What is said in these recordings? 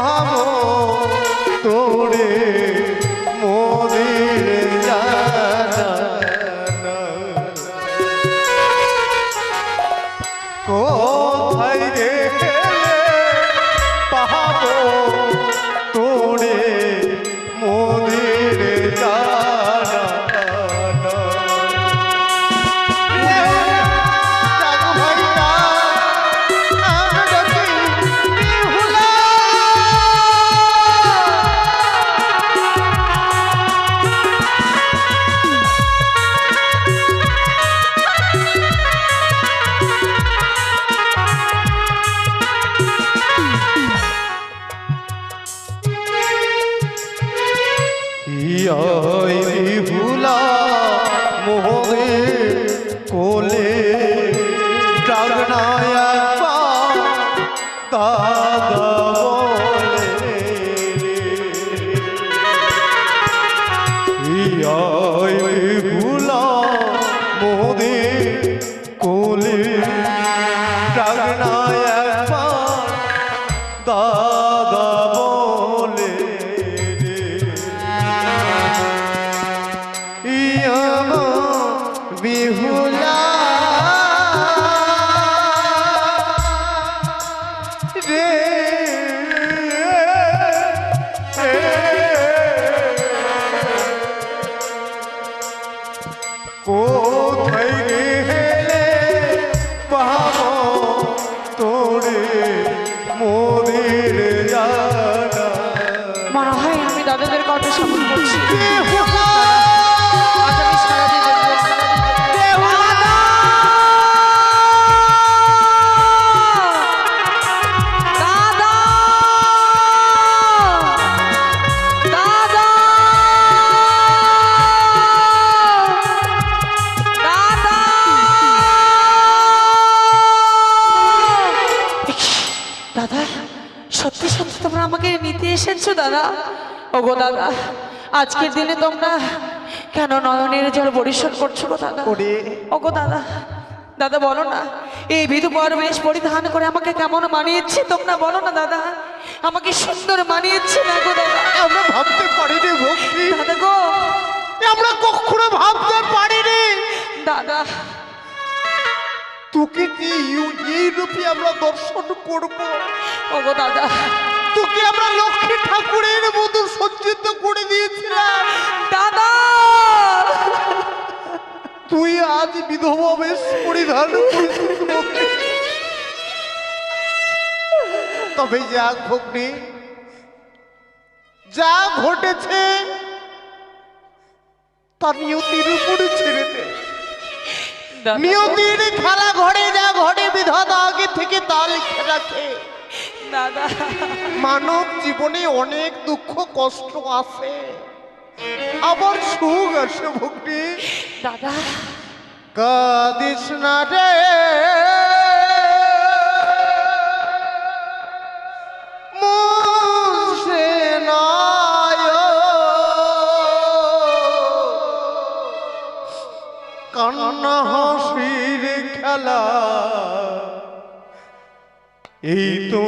हम বিহুলা দাদা। ওগো দাদা আজকের দিনে তোমরা কেন নয়নের জল পরিশোধ করছ গো দাদা? ওগো দাদা দাদা বলো না এই বিধু বেশ পরিধান করে আমাকে কেমন মানিয়েছে তোমরা বলো না দাদা? আমাকে সুন্দর মানিয়েছে না গো দাদা? আমরা ভাবতে পারিনি ভক্তি। দাদা গো। আমরা কখনো ভাবতে পারিনি। দাদা। তোকে কি ইউ- এই রূপে আমরা দর্শন করব? ওগো দাদা তোকে আমরা লক্ষ্মী ঠাকুরের মতো সজ্জিত করে দিয়েছিলাম। দাদা! তুই আজ বিধবা বেশ পরিধান তবে যা ভগ্নি যা ঘটেছে তা নিয়তির উপরে ছেড়ে দে। নিয়তির খেলা ঘরে যা ঘটে বিধাতা আগে থেকে তা লিখে রাখে দাদা। মানব জীবনে অনেক দুঃখ কষ্ট আছে। আবার সুখ আছে ভক্তি। দাদা। কাদিস না রে।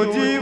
এই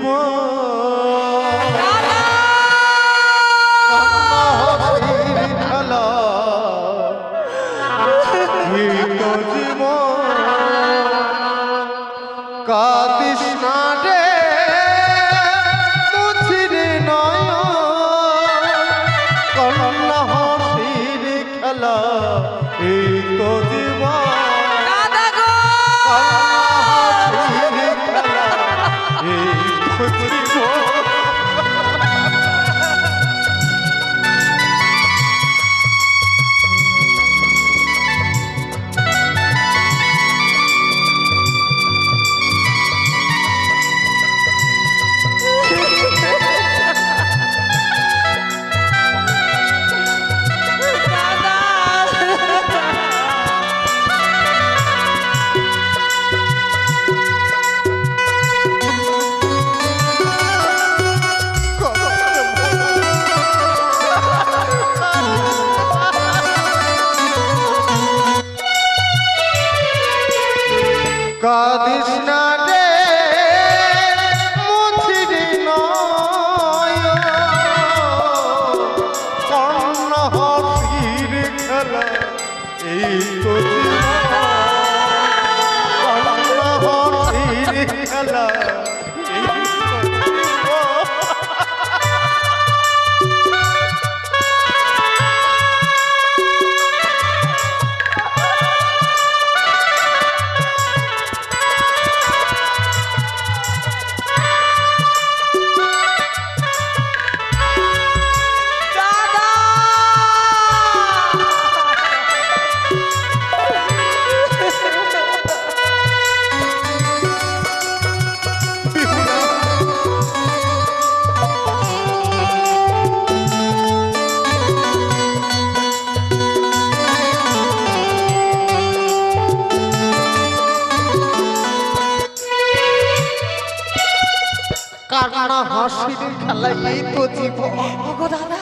হাসির খেলা এই তো জীবন? দাদা।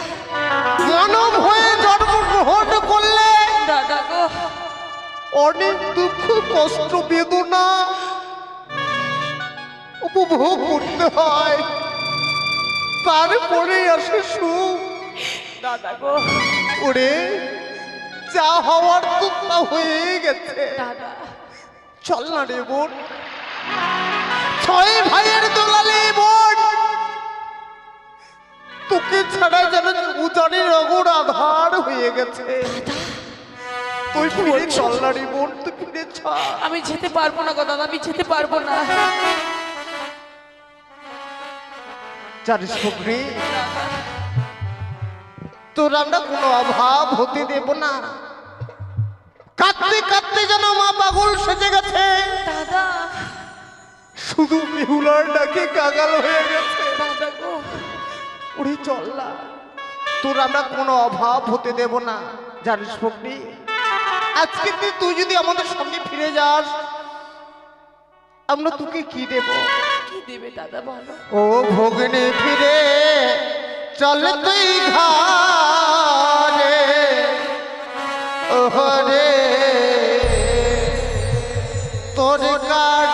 মানব হয়ে জন্মগ্রহণ করলে দাদা গো। অনেক দুঃখ কষ্ট বেদনা উপভোগ করতে হয়। তারপরে আসে সুখ। দাদা গো। ওরে যা হওয়ার তো তা হয়ে গেছে। চল না রে বোন। ছয় ভাইয়ের দোলালে বোন। তোকে ছাড়া যেন উজানের অগর আধার হয়ে গেছে। তুই ফিরে চল না রে বোন তুই ফিরে চল আমি যেতে পারব না গো দাদা আমি যেতে পারব না। জানিস ফকরি তোর আমরা কোনো অভাব হতে দেব না। কাঁদতে কাঁদতে যেন মা পাগল সেজে গেছে। দাদা। শুধু বেহুলার ডাকে কাগাল হয়ে গেছে। দাদা গো। উড়ি চল। না তোর আমরা কোনো অভাব হতে দেব না জানিস ফকরি? আজকে তুই যদি আমাদের সঙ্গে ফিরে যাস আমরা তোকে কি দেব? কি দেবে দাদা বলো? ও ভগ্নে ফিরে চল তুই ঘরে ওহরে তোর কারণে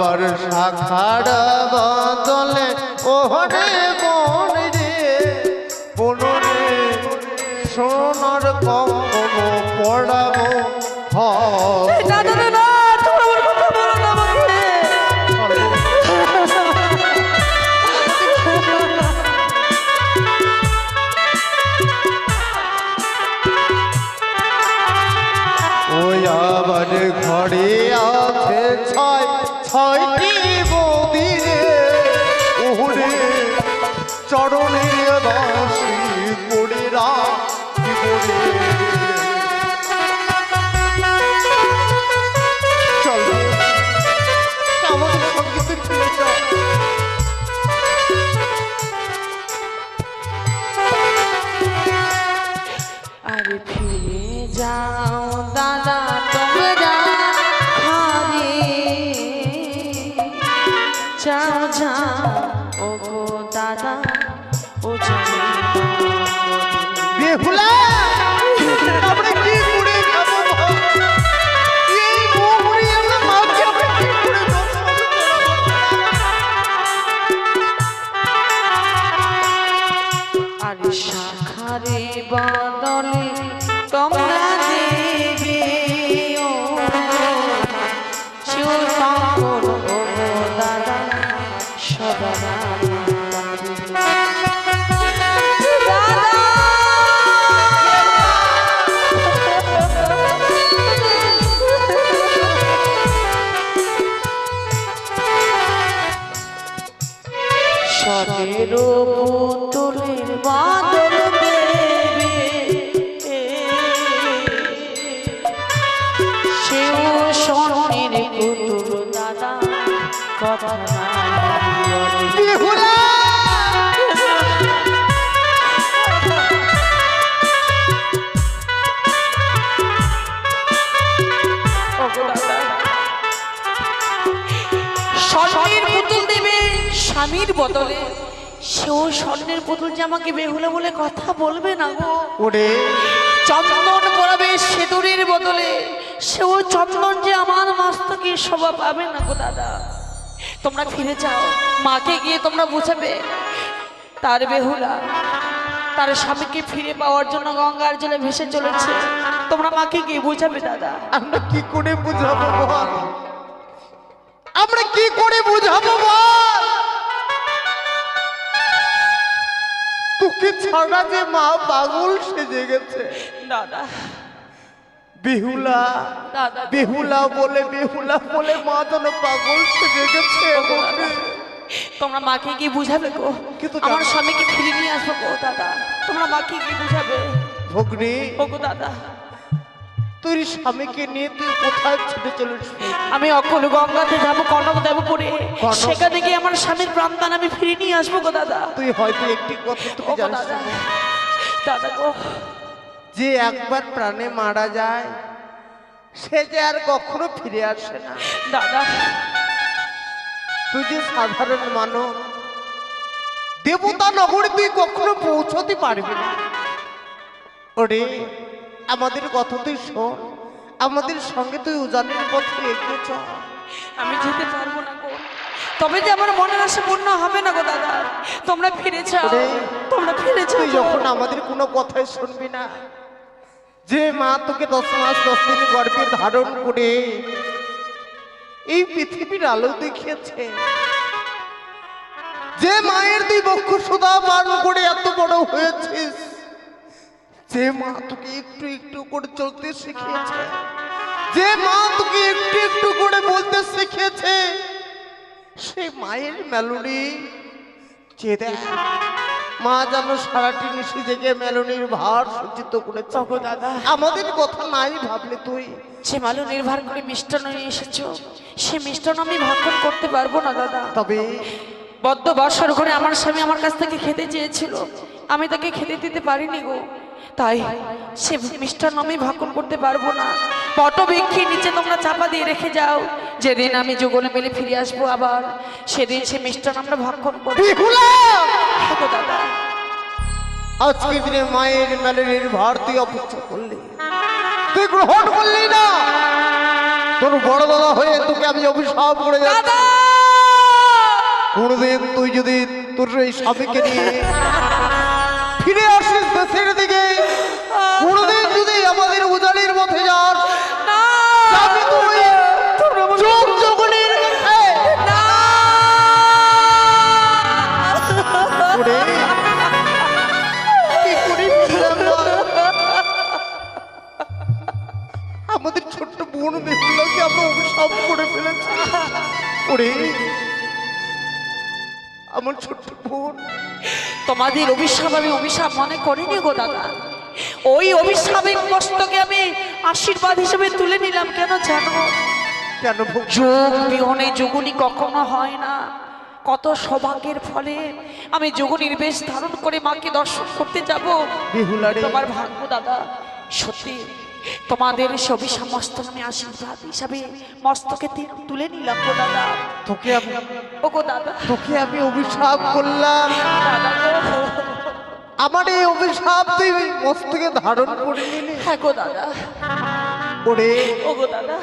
আবার শাখার বদলে ওহরে শাখারে বদলে স্বামীর বদলে। সেও স্বর্ণের পুতুল যে আমাকে বেহুলা বলে কথা বলবে না গো। ওরে। চন্দন পরাবে সেদুরের বদলে। সেও চন্দন যে আমার মস্তকে শোভা পাবে না গো দাদা। তোমরা ফিরে যাও। মাকে গিয়ে তোমরা বুঝাবে। তার বেহুলা তার স্বামীকে ফিরে পাওয়ার জন্য গঙ্গার জলে ভেসে চলেছে। তোমরা মাকে গিয়ে বুঝাবে দাদা। আমরা কি করে বুঝাবো আমরা কি করে বুঝাবো তোকে ছাড়া যে মা পাগল সেজে গেছে। দাদা বেহুলা বেহুলা বলে বেহুলা বলে মা যেন পাগল সেজে গেছে তোমরা মাকে গিয়ে বুঝাবে গো। কিন্তু আমার স্বামীকে ফিরে নিয়ে আসব গো দাদা। তোমরা মাকে গিয়ে বুঝাবে। ভগ্নি। ওগো দাদা। তুই স্বামীকে নিয়ে তুই কোথায় ছুটে চলিস আমি অকল গঙ্গাতে যাব কনক দেবপুরে? সেখানে গিয়ে আমার স্বামীর প্রাণদান আমি ফিরে নিয়ে আসব গো দাদা। তুই হয়তো একটি কথা তুই জানিস। দাদা গো। যে একবার প্রাণে মারা যায় সে যে আর কখনো ফিরে আসে না। দাদা। তুই যে সাধারণ মানব দেবতা নগরে তুই কখনো পৌঁছতে পারবি না। ওরে আমাদের কথা তুই শোন আমাদের সঙ্গে তুই উজানের পথে এগিয়ে চল আমি যেতে পারব না গো। তবে যে আমার মনের আশা পূর্ণ হবে না গো দাদা। তোমরা ফিরে যাও তোমরা ফিরে যাও। যখন আমাদের কোনো কথাই শুনবি না যে মা তোকে দশ মাস, দশ দিন গর্ভে ধারণ করে এই পৃথিবীর আলো দেখিয়েছে। যে মায়ের দুই বক্ষ সুদা পান করে এত বড় হয়েছিস, যে মা তোকে একটু একটু করে চলতে শিখিয়েছে, যে মা তোকে একটু একটু করে বলতে শিখিয়েছে, সে মায়ের মেলোডি চেয়ে দেখ মা যেন সারাটি নিশি জেগে মেলনির ভার সজ্জিত করেছে। দাদা। আমাদের কথা নাই ভাবলে তুই। সে মালু নির্ভর করে মিষ্টান্ন নিয়ে এসেছ সে মিষ্টান্ন আমি ভক্ষণ করতে পারব না দাদা। তবে? বদ্ধ বর্ষর ঘরে আমার স্বামী আমার কাছ থেকে খেতে চেয়েছিল। আমি তাকে খেতে দিতে পারিনি গো। তাই সে মিষ্টান্ন আমি ভক্ষণ করতে পারব না। পটবৃক্ষের নিচে তোমরা চাপা দিয়ে রেখে যাও। যেদিন আমি যুগলে মিলে ফিরে আসব আবার সেদিন সে মিষ্টান্ন আমরা ভক্ষণ করব। দাদা আজকে দিনে মায়ের মেলের ভার তুই অপেক্ষা করলি। তুই গ্রহণ করলি না। তোর বড় দাদা হয়ে তোকে আমি অভিশাপ করে যাচ্ছি। কোনদিন তুই যদি তোর এই স্বামীকে নিয়ে ফিরে ওরে আমার ছোট্ট বোন। তোমাদের অভিশাপ আমি অভিশাপ মনে করিনি গো দাদা। ওই অভিশাপের কষ্টকে আমি আশীর্বাদ হিসেবে তুলে নিলাম কেন জানো? কেন যোগ বিহনে যোগুনি কখনো হয় না। কত সৌভাগ্যের ফলে আমি যোগুনির বেশ ধারণ করে মাকে দর্শন করতে যাব। তোমার ভাগ্য দাদা সত্যি তোমাদের সবই সমস্ত আমি আশীর্বাদ হিসাবে মস্তকে তুলে নিলাম গো দাদা। তোকে আমি ও গো দাদা। তোকে আমি অভিশাপ করলাম। আমার এই অভিশাপ তুই মস্তকে ধারণ করে নিলি। হ্যাঁ গো দাদা। ওরে। ও গো দাদা।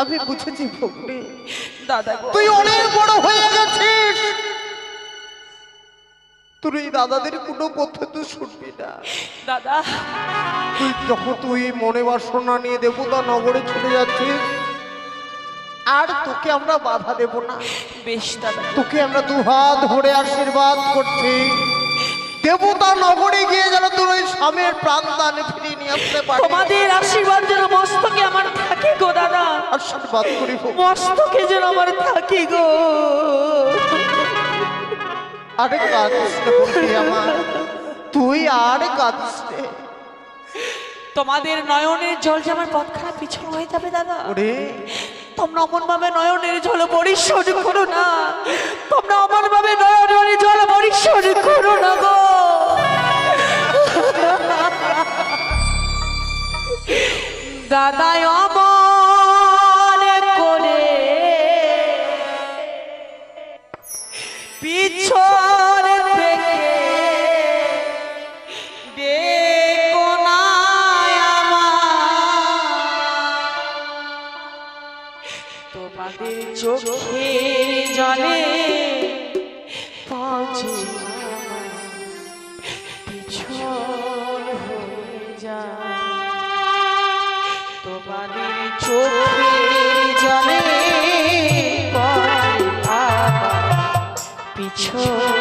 আমি বুঝেছি ভগ্নি দাদা তুই অনেক বড় হয়ে গেছিস। তুই এই দাদাদের কোনো কথা তুই শুনবি না। দাদা। তুই যখন তুই মনে বাসনা নিয়ে দেবতা নগরে ছুটে যাচ্ছিস আর তোকে আমরা বাধা দেব না। বেশ দাদা। তোকে আমরা দুহাত ধরে আশীর্বাদ করছি। দেবতা নগরে গিয়ে যেন তোর ওই স্বামীর প্রাণ দান ফিরিয়ে নিয়ে আসতে পারে। তোমাদের আশীর্বাদ যেন মস্তকে আমার থাকে গো দাদা। আশীর্বাদ করি। মস্তকে যেন আমার থাকে গো। আরে কাঁদিস না বন্ধু আমার। তুই আর কাঁদিস রে তোমাদের নয়নের জল যে আমার পথখানা পিছন হয়ে যাবে দাদা। ওরে। তোমরা অমন ভাবে নয়নের জল পরিশোধ করো না। তোমরা অমন ভাবে নয়নের জল পরিশোধ করো না গো। দাদাই অমন করে। পিছন চোখের জলে পাঁচে পিছন হয়ে যায়। তোমাদের চোখের জলে পিছন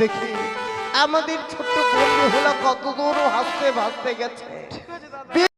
দেখি। আমাদের ছোট্ট বন্ধু হলো কত দূর হাসতে ভাসতে গেছে।